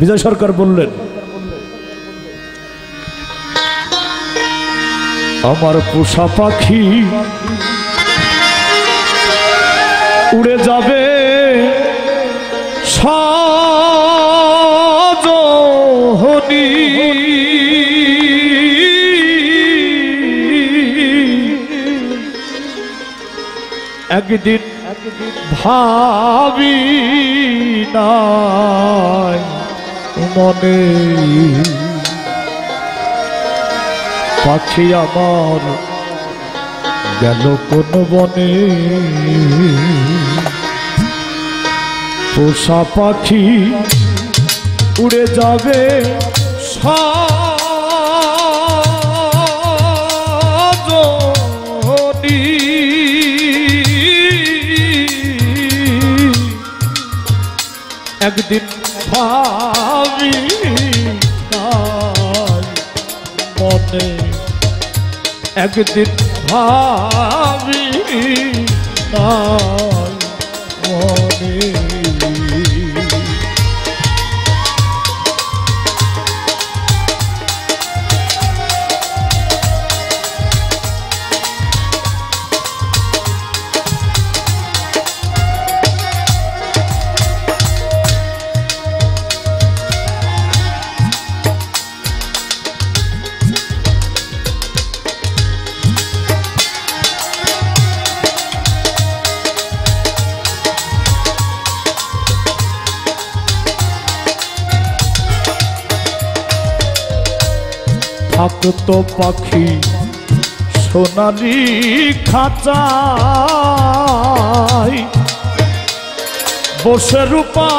বিজয় সরকার বললেন আমার পোষা পাখি উড়ে যাবে। সজহনি একদিন ভাবি নাই মনে। পাখি আমার গেল কোন বনে। পোষা পাখি উড়ে যাবে একদিন ভাবি মনে একদিন ভাবি মনে থাকতো পাখি সোনালি খাঁচাই। বসে রূপা।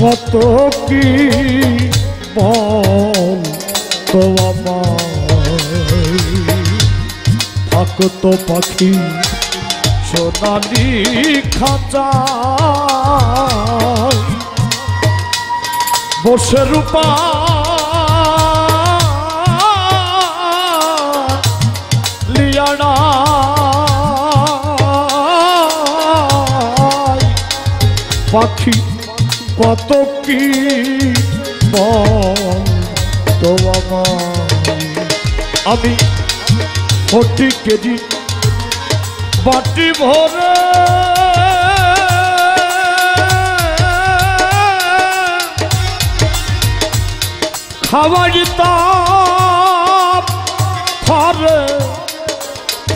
কত কি বল তো আমায় থাকতো পাখি। সোনালি খাঁচা। বসে রূপা। পাখি কত কি আমি ফোর্টি কেজি। বাটি ভরে। খাবার তাপ। থরে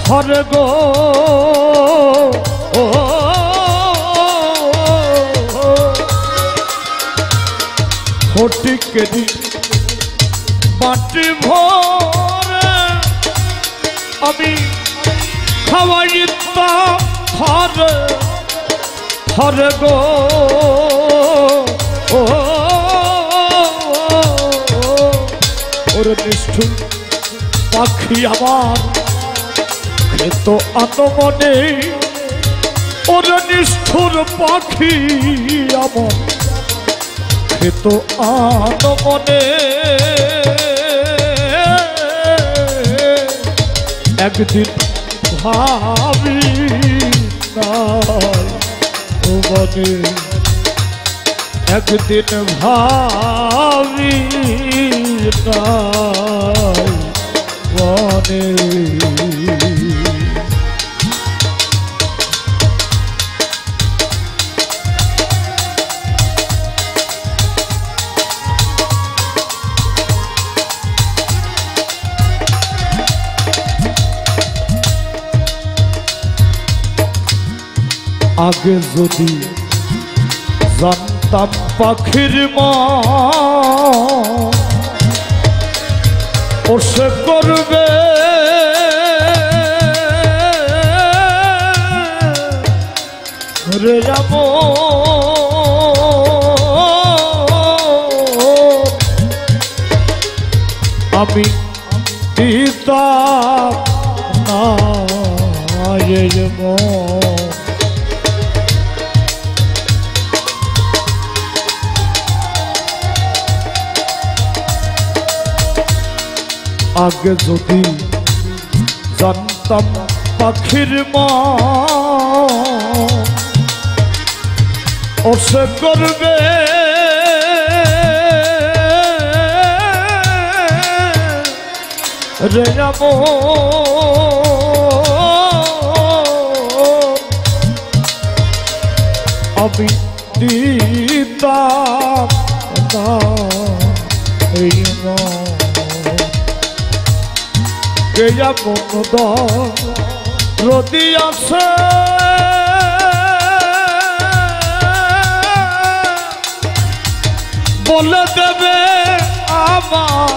থরে গো। ফোর্টি কেজি বাটি ভরে। আমি খাওয়াই থর থর গো। ওরে নিষ্ঠু পাখি আমার খেত আনমনে ওরে নিষ্ঠুর পাখি আমার খেত আনমনে একদিন ভাবি তোমাকে। একদিন ভাবি মনে। আগে যদি জানতাম পাখির মা ও সে করবে। রে যাব আমি দিতাম না আগে যদি জানতাম পাখির মা ওসে করবে। রে আমি দিতাম না এই মন কে রদি আছে? বলে দেবে আমার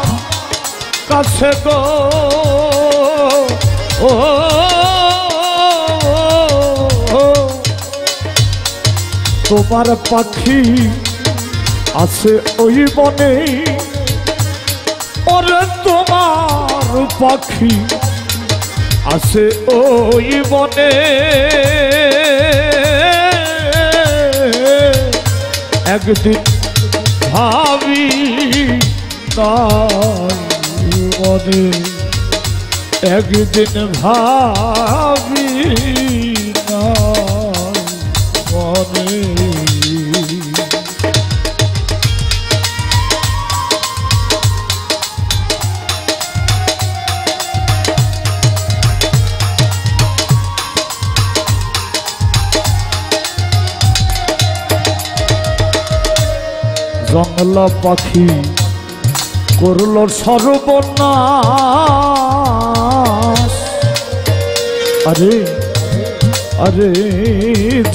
কাছে গো। ও। তোমার পাখি আছে ওই বনে। ওরে তোমার পাখি আছে ওই বনে। একদিন ভাবি মনে একদিন ভাবি নাই মনে জঙ্গলা পাখি করল সর্বনাশ। আরে আরে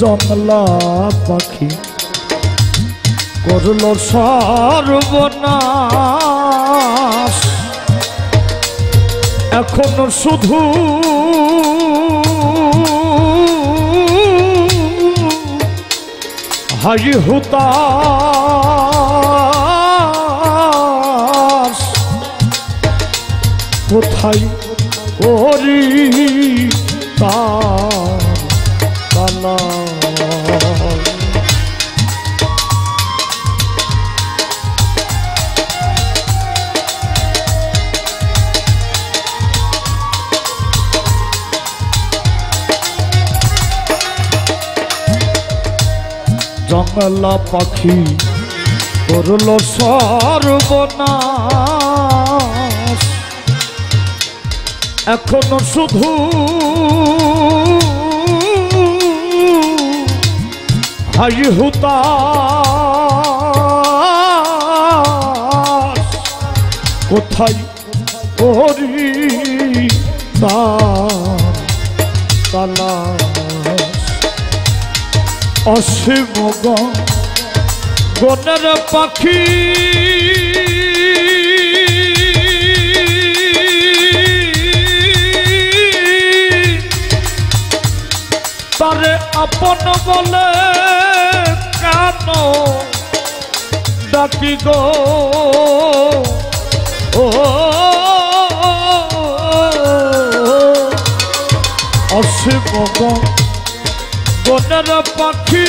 জঙ্গলা পাখি করল সর্বনাশ। এখন শুধু হাই হুতাস কোথায় তালা জঙ্গলা পাখি করল সর্বনাশ। এখনও শুধু হাই হুতাশ কোথায় ওরি তার অসীম গনের পাখি তারে আপন বলে কেন ডাকি গো? ও অসীম বনের পাখি।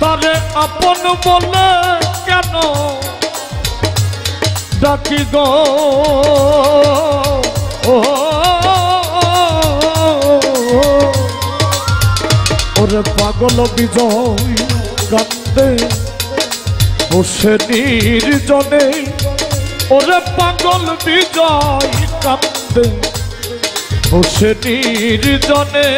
তারে আপন বলে কেন ডাকি গো। ওরে পাগল বিজয় কান্দে বসে নির্জনে। ওরে পাগল বিজয় কান্দে বসে নির্জনে।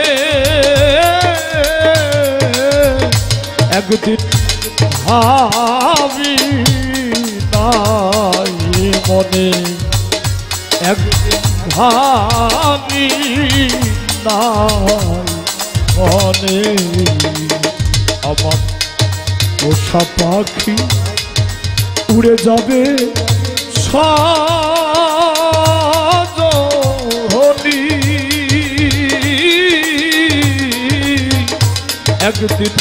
একদিন ভাবি নাই। মনে একদিন ভাবি মনে আমার পোষা পাখি উড়ে যাবে সজনি। একদিন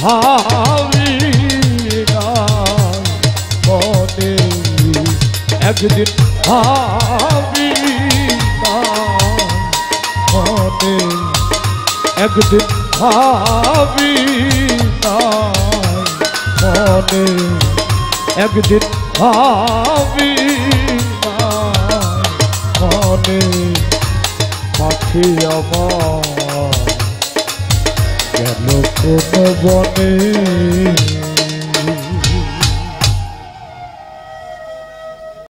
ভাবি একদিন মনে একদিন ভাবি মনে একদিন ভাবি মনে পাখি আমার গেল কোন বনে